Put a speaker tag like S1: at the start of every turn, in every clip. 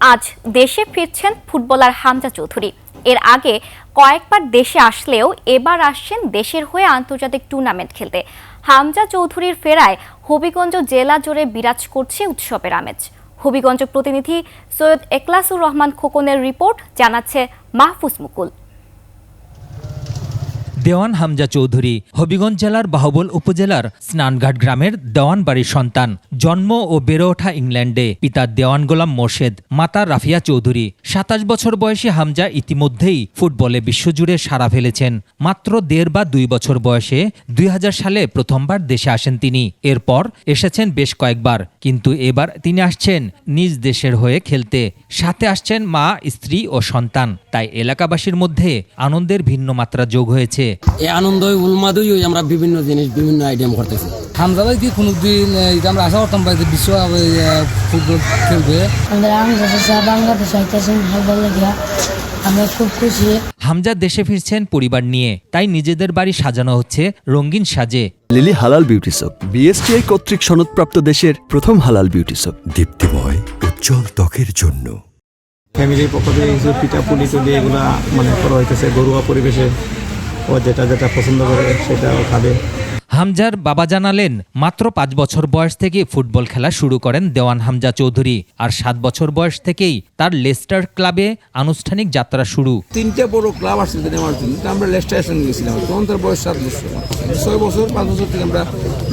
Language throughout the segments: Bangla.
S1: আজ দেশে ফিরছেন ফুটবলার হামজা চৌধুরী। এর আগে কয়েকবার দেশে আসলেও এবার আসছেন দেশের হয়ে আন্তর্জাতিক টুর্নামেন্ট খেলতে। হামজা চৌধুরীর ফেরায় হবিগঞ্জ জেলা জুড়ে বিরাজ করছে উৎসবের আমেজ। হবিগঞ্জ প্রতিনিধি সৈয়দ একলাসুর রহমান খোকনের রিপোর্ট জানাচ্ছে মাহফুজ মুকুল।
S2: দেওয়ান হামজা চৌধুরী, হবিগঞ্জ জেলার বাহুবল উপজেলার স্নানঘাট গ্রামের দেওয়ান বাড়ির সন্তান। জন্ম ও বেড়ে ওঠা ইংল্যান্ডে, পিতা দেওয়ান গোলাম মোর্শেদ, মাতা রাফিয়া চৌধুরী। সাতাশ বছর বয়সী হামজা ইতিমধ্যেই ফুটবলে বিশ্বজুড়ে সাড়া ফেলেছেন। মাত্র দেড় বা দুই বছর বয়সে দুই হাজার সালে প্রথমবার দেশে আসেন তিনি। এরপর এসেছেন বেশ কয়েকবার, কিন্তু এবার তিনি আসছেন নিজ দেশের হয়ে খেলতে। সাথে আসছেন মা, স্ত্রী ও সন্তান। তাই এলাকাবাসীর মধ্যে আনন্দের ভিন্ন মাত্রা যোগ হয়েছে।
S3: এই আনন্দই উন্মাদই আমরা বিভিন্ন জিনিস বিভিন্ন আইটেম করতেছি।
S4: হামজা ভাই কি কোনোদিন এটা আমরা আশা করতাম ভাই যে বিশ্ব ফুটবল খেলবে।
S5: বাংলাদেশ আমরা খুব খুশি।
S2: হামজা দেশে ফিরছেন পরিবার নিয়ে তাই নিজেদের বাড়ি সাজানো হচ্ছে রঙিন সাজে।
S6: লিলি হালাল বিউটি সোপ বিএসটিআই কর্তৃক সনদপ্রাপ্ত দেশের প্রথম হালাল বিউটি সোপ
S7: দীপ্তিময় উজ্জ্বল ত্বকের জন্য।
S8: ফ্যামিলির পক্ষ থেকে কিছু পিঠা পুলি টুলি এগুলা মানে করা হইতেছে ঘরোয়া পরিবেশে। ও যেটা যেটা পছন্দ করে সেটাও খাবে।
S2: হামজার বাবা জানালেন মাত্র পাঁচ বছর বয়স থেকে ফুটবল খেলা শুরু করেন দেওয়ান হামজা চৌধুরী আর সাত বছর বয়স থেকেই তার লেস্টার ক্লাবে আনুষ্ঠানিক যাত্রা শুরু।
S9: তিনটে বড় ক্লাব আসছে নেওয়ার জন্য আমরা লেস্টার সঙ্গে গেছিলাম তখন তার বয়স সাত বছর। ছয় বছর পাঁচ বছর থেকে আমরা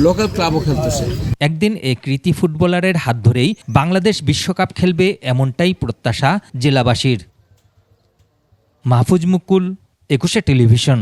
S9: লোকাল ক্লাবও খেলতেছি।
S2: একদিন এ কৃতি ফুটবলারের হাত ধরেই বাংলাদেশ বিশ্বকাপ খেলবে এমনটাই প্রত্যাশা জেলাবাসীর। মাহফুজ মুকুল একুশে টেলিভিশন।